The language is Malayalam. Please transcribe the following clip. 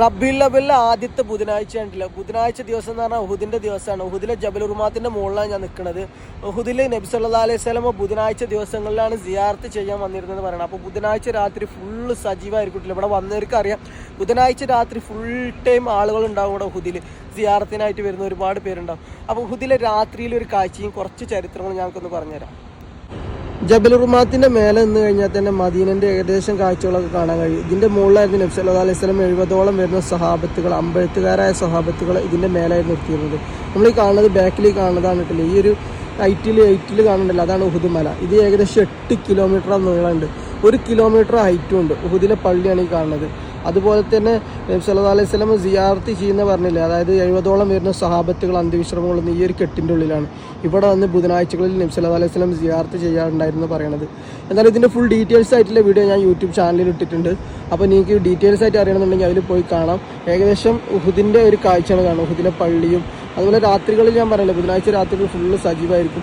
റബ്ബിൽ ലബലിലെ ആദ്യത്തെ ബുധനാഴ്ച ഉണ്ടല്ലോ ബുധനാഴ്ച ദിവസം എന്ന് പറഞ്ഞാൽ ഉഹുദിന്റെ ദിവസമാണ്. ഉഹുദിലെ ജബൽ ഉറുമാത്തിന്റെ മുകളിലാണ് ഞാൻ നിൽക്കുന്നത്. ഉഹുദിൽ നബി സല്ലാ അലൈഹി സ്വലമ ബുധനാഴ്ച ദിവസങ്ങളിലാണ് സിയാർത്ത് ചെയ്യാൻ വന്നിരുന്നത് പറയണം. അപ്പോൾ ബുധനാഴ്ച രാത്രി ഫുള്ള് സജീവമായിരിക്കും ഇവിടെ വന്നവർക്ക് അറിയാം. ബുധനാഴ്ച രാത്രി ഫുൾ ടൈം ആളുകൾ ഉണ്ടാവും ഇവിടെ ഉഹുദിൽ സിയാർത്തിനായിട്ട് വരുന്ന ഒരുപാട് പേരുണ്ടാവും. അപ്പോൾ ഉഹുദിലെ രാത്രിയിൽ ഒരു കാഴ്ചയും കുറച്ച് ചരിത്രങ്ങളും ഞങ്ങൾക്കൊന്ന് പറഞ്ഞുതരാം. ജബൽ റുമാത്തിന്റെ മേലെ നിന്ന് കഴിഞ്ഞാൽ തന്നെ മദീനന്റെ ഏകദേശം കാഴ്ചകളൊക്കെ കാണാൻ കഴിയും. ഇതിന്റെ മുകളിലായിരുന്നു നബ്സ് അല്ലാ അലൈഹി സ്വലം എഴുപതോളം വരുന്ന സഹാബത്തുകൾ അമ്പഴത്തുകാരായ സഹാബത്തുകൾ ഇതിന്റെ മേലായിരുന്നു എത്തിയിരുന്നത് നമ്മൾ ഈ കാണുന്നത് ബാക്കിൽ കാണുന്നതാണ് കേട്ടില്ലേ ഈ ഒരു ഐറ്റിൽ ഹൈറ്റിൽ കാണുന്നുണ്ടല്ലോ അതാണ് ഉഹുദ് മല. ഇത് ഏകദേശം എട്ട് കിലോമീറ്റർ നീളമുണ്ട്. ഒരു കിലോമീറ്റർ ഹൈറ്റും ഉണ്ട്. ഉഹുദിലെ പള്ളിയാണ് ഈ കാണുന്നത്. അതുപോലെ തന്നെ സല്ലല്ലാഹു അലൈഹി സ്വലം സിയാർത്ത് ചെയ്യുന്ന പറഞ്ഞില്ലേ അതായത് എഴുപതോളം വരുന്ന സഹാബത്തുകൾ അന്ത്യവിശ്രമങ്ങളും ഈ ഒരു കെട്ടിന്റെ ഉള്ളിലാണ്. ഇവിടെ വന്ന് ബുധനാഴ്ചകളിൽ നബി സല്ലല്ലാഹു അലൈഹി സ്വലം സിയാർത്ത് ചെയ്യാറുണ്ടായിരുന്നു പറയണത്. എന്നാലും ഇതിന്റെ ഫുൾ ഡീറ്റെയിൽസ് ആയിട്ടുള്ള വീഡിയോ ഞാൻ യൂട്യൂബ് ചാനലിൽ ഇട്ടിട്ടുണ്ട്. അപ്പോൾ നിങ്ങൾക്ക് ഡീറ്റെയിൽസ് ആയിട്ട് അറിയണമെന്നുണ്ടെങ്കിൽ അതിൽ പോയി കാണാം. ഏകദേശം ഉഹുദിന്റെ ഒരു കാഴ്ചയാണ് കാണും ഉഹുദിലെ പള്ളിയും അതുപോലെ രാത്രികളിൽ ഞാൻ പറയില്ല ബുധനാഴ്ച രാത്രികൾ ഫുള്ള് സജീവമായിരിക്കും